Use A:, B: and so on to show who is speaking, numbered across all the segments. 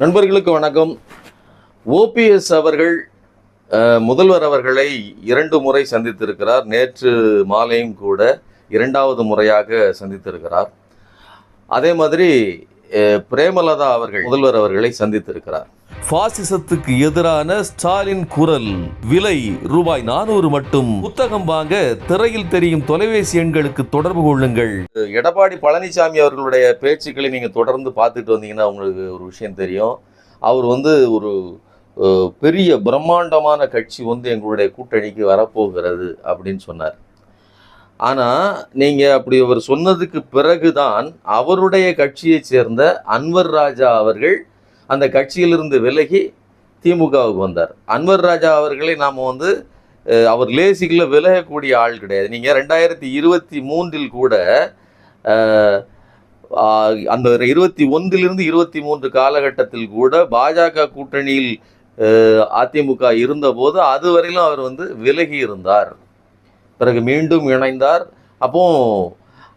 A: நண்பர்களுக்கு வணக்கம். ஓபிஎஸ் அவர்கள் முதல்வர் அவர்களை இரண்டு முறை சந்தித்திருக்கிறார். நேற்று மாலையும் கூட இரண்டாவது முறையாக சந்தித்திருக்கிறார். அதே மாதிரி பிரேமலதா அவர்கள் முதல்வர் அவர்களை சந்தித்திருக்கிறார். பாசிசத்துக்கு எதிரான ஸ்டாலின் குரல். விலை ரூபாய் நானூறு மட்டும். புத்தகம் வாங்க திரையில் தெரியும் தொலைபேசி எண்களுக்கு தொடர்பு கொள்ளுங்கள். எடப்பாடி பழனிசாமி அவர்களுடைய பேச்சுக்களை நீங்கள் தொடர்ந்து பார்த்துட்டு வந்தீங்கன்னா உங்களுக்கு ஒரு விஷயம் தெரியும். அவர் வந்து ஒரு பெரிய பிரம்மாண்டமான கட்சி வந்து எங்களுடைய கூட்டணிக்கு வரப்போகிறது அப்படின்னு சொன்னார். ஆனால் நீங்கள் அப்படி அவர் சொன்னதுக்கு பிறகுதான் அவருடைய கட்சியைச் சேர்ந்த அன்வர் ராஜா அவர்கள் அந்த கட்சியிலிருந்து விலகி திமுகவுக்கு வந்தார். அன்வர் ராஜா அவர்களை நாம் வந்து அவர் லேசிக்கில் விலகக்கூடிய ஆள் கிடையாது. நீங்கள் ரெண்டாயிரத்தி இருபத்தி மூன்றில் கூட அந்த இருபத்தி ஒன்றிலிருந்து இருபத்தி மூன்று காலகட்டத்தில் கூட பாஜக கூட்டணியில் அதிமுக இருந்தபோது அதுவரையிலும் அவர் வந்து விலகி இருந்தார். பிறகு மீண்டும் இணைந்தார். அப்போ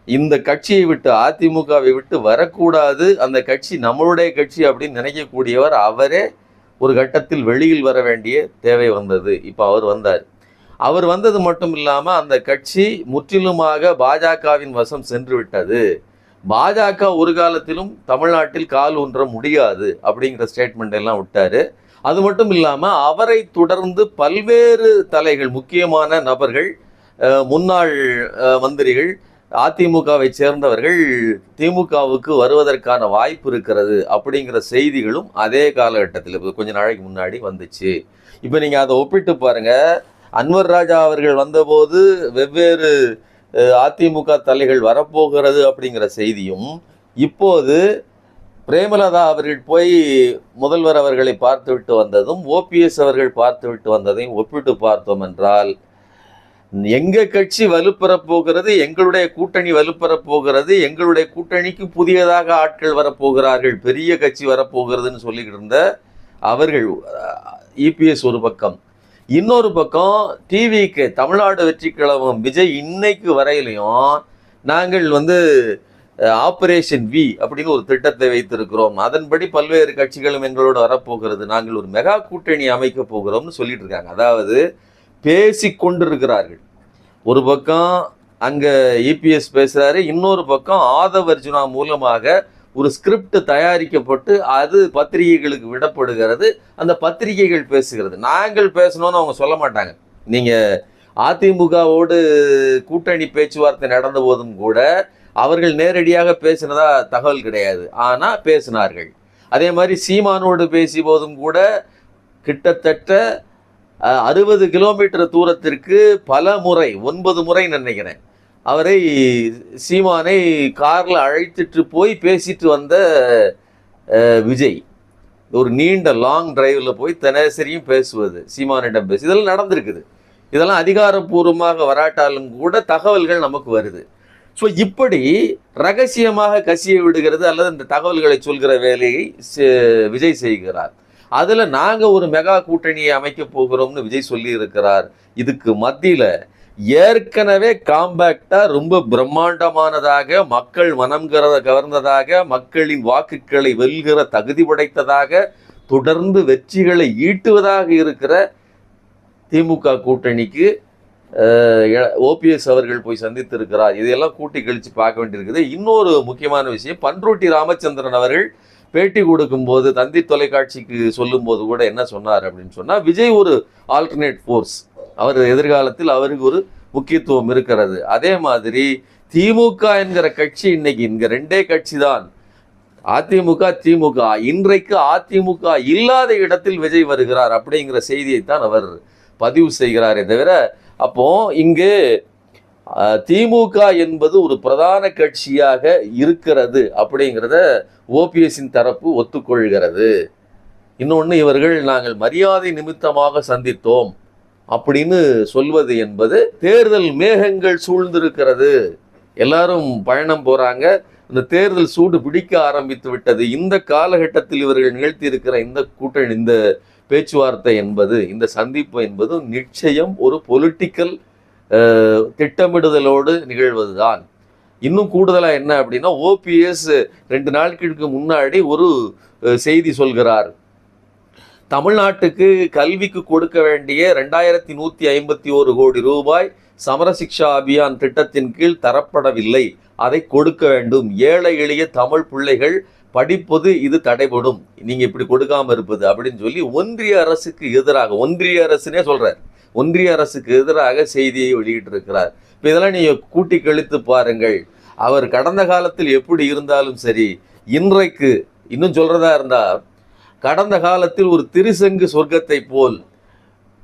A: இந்த கட்சியை விட்டு அதிமுகவை விட்டு வரக்கூடாது. அந்த கட்சி நம்மளுடைய கட்சி அப்படின்னு நினைக்கக்கூடியவர் அவரே ஒரு கட்டத்தில் வெளியில் வர வேண்டிய தேவை வந்தது. இப்போ அவர் வந்தார். அவர் வந்தது மட்டும் இல்லாமல் அந்த கட்சி முற்றிலுமாக பாஜகவின் வசம் சென்று விட்டது. பாஜக ஒரு காலத்திலும் தமிழ்நாட்டில் கால் ஊன்ற முடியாது அப்படிங்கிற ஸ்டேட்மெண்ட் எல்லாம் விட்டார். அது மட்டும் இல்லாமல் அவரை தொடர்ந்து பல்வேறு தலைகள் முக்கியமான நபர்கள் முன்னாள் மந்திரிகள் அதிமுகவை சேர்ந்தவர்கள் திமுகவுக்கு வருவதற்கான வாய்ப்பு இருக்கிறது அப்படிங்கிற செய்திகளும் அதே காலகட்டத்தில் இப்போ கொஞ்ச நாளைக்கு முன்னாடி வந்துச்சு. இப்போ நீங்கள் அதை ஒப்பிட்டு பாருங்கள் அன்வர் ராஜா அவர்கள் வந்தபோது வெவ்வேறு அதிமுக தலைகள் வரப்போகிறது அப்படிங்கிற செய்தியும் இப்போது பிரேமலதா அவர்கள் போய் முதல்வர் அவர்களை பார்த்துவிட்டு வந்ததும் ஓபிஎஸ் அவர்கள் பார்த்துவிட்டு வந்ததையும் ஒப்பிட்டு பார்த்தோம் என்றால் எங்கள் கட்சி வலுப்பெறப் போகிறது? எங்களுடைய கூட்டணி வலுப்பெறப் போகிறது? எங்களுடைய கூட்டணிக்கு புதியதாக ஆட்கள் வரப்போகிறார்கள் பெரிய கட்சி வரப்போகிறதுன்னு சொல்லிக்கிட்டு இருந்த அவர்கள் இபிஎஸ் ஒரு பக்கம். இன்னொரு பக்கம் டிவிக்கு தமிழ்நாடு வெற்றி கழகம் விஜய் இன்னைக்கு வரையிலையும் நாங்கள் வந்து ஆப்ரேஷன் வி அப்படின்னு ஒரு திட்டத்தை வைத்திருக்கிறோம். அதன்படி பல்வேறு கட்சிகளும் எங்களோடு வரப்போகிறது நாங்கள் ஒரு மெகா கூட்டணி அமைக்க போகிறோம்னு சொல்லிட்டு இருக்காங்க. அதாவது பேசி கொண்டிருக்கிறார்கள் ஒரு பக்கம் அங்கே இபிஎஸ் பேசுகிறாரு இன்னொரு பக்கம் ஆதவ் அர்ஜுனா மூலமாக ஒரு ஸ்கிரிப்ட் தயாரிக்கப்பட்டு அது பத்திரிகைகளுக்கு விடப்படுகிறது அந்த பத்திரிகைகள் பேசுகிறது. நாங்கள் பேசணும்னு அவங்க சொல்ல மாட்டாங்க. நீங்கள் அதிமுகவோடு கூட்டணி பேச்சுவார்த்தை நடந்த போதும் கூட அவர்கள் நேரடியாக பேசினதா தகவல் கிடையாது. ஆனால் பேசினார்கள். அதே மாதிரி சீமானோடு பேசிய போதும் கூட கிட்டத்தட்ட அறுபது கிலோமீட்டர் தூரத்திற்கு பல முறை ஒன்பது முறை நினைக்கிறேன். அவரை சீமானை காரில் அழைத்துட்டு போய் பேசிட்டு வந்த விஜய். ஒரு நீண்ட லாங் டிரைவில் போய் தினசரியும் பேசுவது சீமானிடம் பேசு. இதெல்லாம் நடந்திருக்குது. இதெல்லாம் அதிகாரப்பூர்வமாக வராட்டாலும் கூட தகவல்கள் நமக்கு வருது. ஸோ இப்படி ரகசியமாக கசிய விடுகிறது அல்லது இந்த தகவல்களை சொல்கிற வேலையை செ- விஜய் செய்கிறார். அதில் நாங்கள் ஒரு மெகா கூட்டணியை அமைக்க போகிறோம்னு விஜய் சொல்லியிருக்கிறார். இதுக்கு மத்தியில் ஏற்கனவே காம்பேக்டாக ரொம்ப பிரம்மாண்டமானதாக மக்கள் மனம் கவர்ந்ததாக மக்களின் வாக்குகளை வெல்கிற தகுதி படைத்ததாக தொடர்ந்து வெற்றிகளை ஈட்டுவதாக இருக்கிற திமுக கூட்டணிக்கு ஓபிஎஸ் அவர்கள் போய் சந்தித்திருக்கிறார். இதையெல்லாம் கூட்டி கழிச்சு பார்க்க வேண்டியிருக்குது. இன்னொரு முக்கியமான விஷயம் பன்ருட்டி ராமச்சந்திரன் அவர்கள் பேட்டி கொடுக்கும்போது தந்தி தொலைக்காட்சிக்கு சொல்லும்போது கூட என்ன சொன்னார் அப்படின்னு சொன்னால் விஜய் ஒரு ஆல்டர்னேட் ஃபோர்ஸ் அவர் எதிர்காலத்தில் அவருக்கு ஒரு முக்கியத்துவம் இருக்கிறது. அதே மாதிரி திமுக என்கிற கட்சி இன்னைக்கு இங்கே ரெண்டே கட்சி தான் அதிமுக திமுக. இன்றைக்கு அதிமுக இல்லாத இடத்தில் விஜய் வருகிறார் அப்படிங்கிற செய்தியைத்தான் அவர் பதிவு செய்கிறாரே தவிர அப்போ இங்கு திமுக என்பது ஒரு பிரதான கட்சியாக இருக்கிறது அப்படிங்கிறத ஓபிஎஸ்ஸின் தரப்பு ஒத்துக்கொள்கிறது. இன்னொன்று இவர்கள் நாங்கள் மரியாதை நிமித்தமாக சந்தித்தோம் அப்படின்னு சொல்வது என்பது தேர்தல் மேகங்கள் சூழ்ந்திருக்கிறது. எல்லாரும் பயணம் போகிறாங்க இந்த தேர்தல் சூடு பிடிக்க ஆரம்பித்து விட்டது. இந்த காலகட்டத்தில் இவர்கள் நிகழ்த்தி இருக்கிற இந்த கூட்டணி இந்த பேச்சுவார்த்தை என்பது இந்த சந்திப்பு என்பது நிச்சயம் ஒரு பொலிட்டிக்கல் திட்டமிடுதலோடு நிகழ்வதுதான். இன்னும் கூடுதலாக என்ன அப்படின்னா ஓபிஎஸ் ரெண்டு நாட்களுக்கு முன்னாடி ஒரு செய்தி சொல்கிறார். தமிழ்நாட்டுக்கு கல்விக்கு கொடுக்க வேண்டிய ரெண்டாயிரத்தி நூற்றி ஐம்பத்தி ஒரு கோடி ரூபாய் சமரசிக்ஷா அபியான் திட்டத்தின் கீழ் தரப்படவில்லை. அதை கொடுக்க வேண்டும். ஏழை எளிய தமிழ் பிள்ளைகள் படிப்பது இது தடைபடும். நீங்கள் இப்படி கொடுக்காமல் இருப்பது அப்படின்னு சொல்லி ஒன்றிய அரசுக்கு எதிராக ஒன்றிய அரசுனே சொல்கிறார் ஒன்றிய அரசுக்கு எதிராக செய்தியை வெளியிட்டிருக்கிறார். இப்போ இதெல்லாம் நீங்கள் கூட்டி கழித்து பாருங்கள். அவர் கடந்த காலத்தில் எப்படி இருந்தாலும் சரி இன்றைக்கு இன்னும் சொல்கிறதா இருந்தால் கடந்த காலத்தில் ஒரு திருசங்கு சொர்க்கத்தை போல்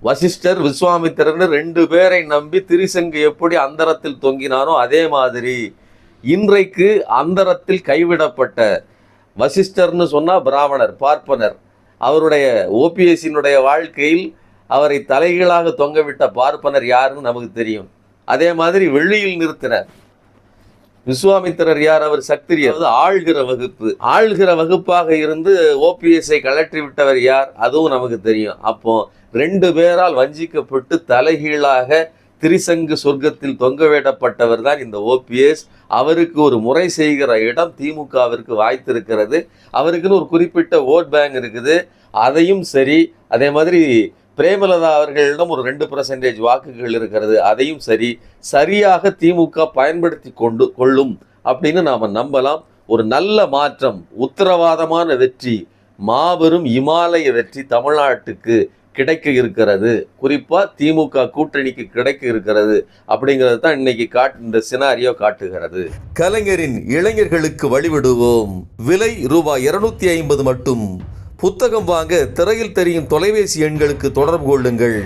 A: வசிஷ்டர் விஸ்வாமித்திரர்னு ரெண்டு பேரை நம்பி திருசங்கு எப்படி அந்தரத்தில் தொங்கினானோ அதே மாதிரி இன்றைக்கு அந்தரத்தில் கைவிடப்பட்ட வசிஷ்டர்னு சொன்னால் பிராமணர் பார்ப்பனர். அவருடைய ஓபிஎஸ்சினுடைய வாழ்க்கையில் அவரை தலைகீழாக தொங்கவிட்ட பார்ப்பனர் யாருன்னு நமக்கு தெரியும். அதே மாதிரி வெள்ளியில் நிறுத்தினர் விஸ்வாமித்திரர் யார்? அவர் சக்திரி அதாவது ஆழ்கிற வகுப்பு. ஆள்கிற வகுப்பாக இருந்து ஓபிஎஸ்ஐ கலற்றி விட்டவர் யார்? அதுவும் நமக்கு தெரியும். அப்போ ரெண்டு பேரால் வஞ்சிக்கப்பட்டு தலைகீழாக திரிசங்கு சொர்க்கத்தில் தொங்கவிடப்பட்டவர் தான் இந்த ஓபிஎஸ். அவருக்கு ஒரு முறை செய்கிற இடம் திமுகவிற்கு வாய்த்திருக்கிறது. அவருக்குன்னு ஒரு குறிப்பிட்ட ஓட் பேங்க் இருக்குது. அதையும் சரி அதே மாதிரி பிரேமலதா அவர்களிடம் ஒரு ரெண்டு பர்சன்டேஜ் வாக்குகள் இருக்கிறது. அதையும் சரி சரியாக திமுக பயன்படுத்தி கொண்டு கொள்ளும் அப்படின்னு நாம் நம்பலாம். ஒரு நல்ல மாற்றம் உத்தரவாதமான வெற்றி மாபெரும் இமாலய வெற்றி தமிழ்நாட்டுக்கு கிடைக்க இருக்கிறது. குறிப்பாக திமுக கூட்டணிக்கு கிடைக்க இருக்கிறது அப்படிங்கிறது தான் இன்னைக்கு காட்டு இந்த சினாரியோ காட்டுகிறது. கலைஞரின் இளைஞர்களுக்கு வழிவிடுவோம். விலை ரூபாய் இருநூத்தி ஐம்பது மட்டும். புத்தகம் வாங்க திரையில் தெரியும் தொலைபேசி எண்களுக்கு தொடர்பு கொள்ளுங்கள்.